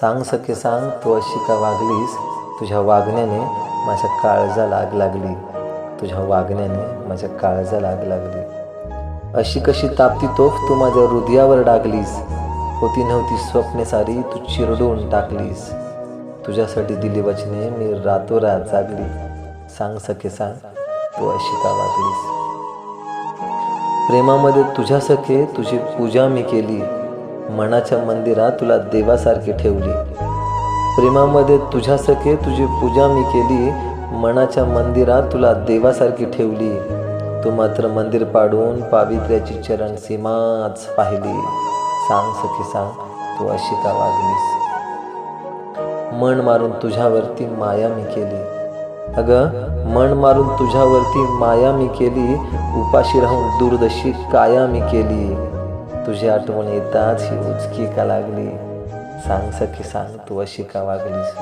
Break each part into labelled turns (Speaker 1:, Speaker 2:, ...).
Speaker 1: सांग सखे सांग तू अशी का वागलीस? तुझ्या वागण्याने माझ्या काळजा लाग लागली. तुझ्या वागण्याने माझ्या काळजा लाग लागली. अशी कशी तापती तोफ तू माझ्या हृदयावर डागलीस? होती नव्हती स्वप्ने सारी तू चिरडून टाकलीस. तुझ्यासाठी दिली वचने मी रातोरात जागली. सांग सखे सांग तू अशी का वागलीस? प्रेमामध्ये तुझ्या सखे तुझी पूजा मी केली. मनाच्या मंदिरात तुला देवासारखी ठेवली. प्रेमामध्ये तुझ्या तुझी पूजा मी केली मनाच्या मंदिरात तुला देवासारखी ठेवली. तू मात्र मंदिर पाडून पावित्र्याची चरण सीमाच पाहिली. सांग सखी सांग तू अशी का वागलीस? मन मारून तुझ्यावरती माया मी केली. अगं मन मारून तुझ्यावरती माया मी केली उपाशी राहून दूरदशी काया मी केली. तुझी आठवण येताच ही उचकी का लागली. सांग सखी सांग तू अशी का वागलीस?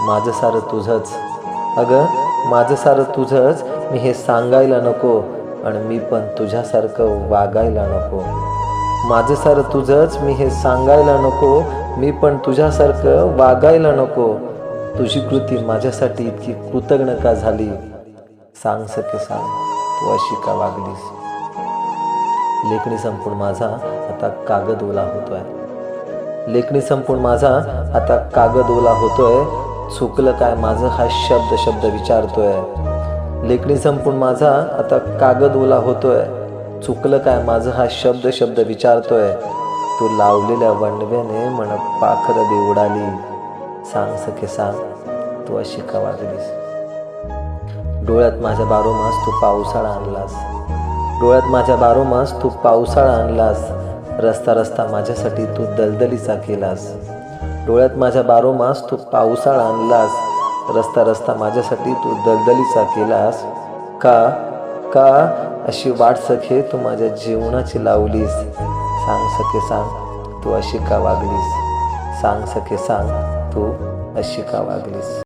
Speaker 1: माझं सारं तुझंच. अगं माझं सारं तुझंच. मी हे सांगायला नको आणि मी पण तुझ्यासारखं वागायला नको. माझं सारं तुझंच. मी हे सांगायला नको. मी पण तुझ्यासारखं वागायला नको. तुझी कृती माझ्यासाठी इतकी कृतज्ञ का झाली. सांग सखे सांग तू अशी का वागलीस? लेखणी संपून माझा आता कागद ओला होतोय. लेखणी संपून माझा आता कागद ओला होतोय. चुकलं काय माझं हा शब्द शब्द विचारतोय. लेखणी संपून माझा आता कागद ओला होतोय. चुकलं काय माझं हा शब्द शब्द विचारतोय. तू लावलेल्या वणव्याने मन पाखर बी उडाली. सांग सखे सांग तू अशी का डोळ्यात माझ्या बारोमास तू पावसाळा आणलास. डोळ्यात माझ्या बारोमास तू पावसाळा आणलास. रस्ता रस्ता माझ्यासाठी तू दलदलीचा केलास. डोळ्यात माझ्या बारोमास तू पावसाळा आणलास. रस्ता रस्ता माझ्यासाठी तू दलदलीचा केलास. का का अशी वाट सखे तू माझ्या जीवनाची लावलीस. सांग सखे सांग तू अशी का वागलीस? सांग सखे सांग तू अशी का वागलीस?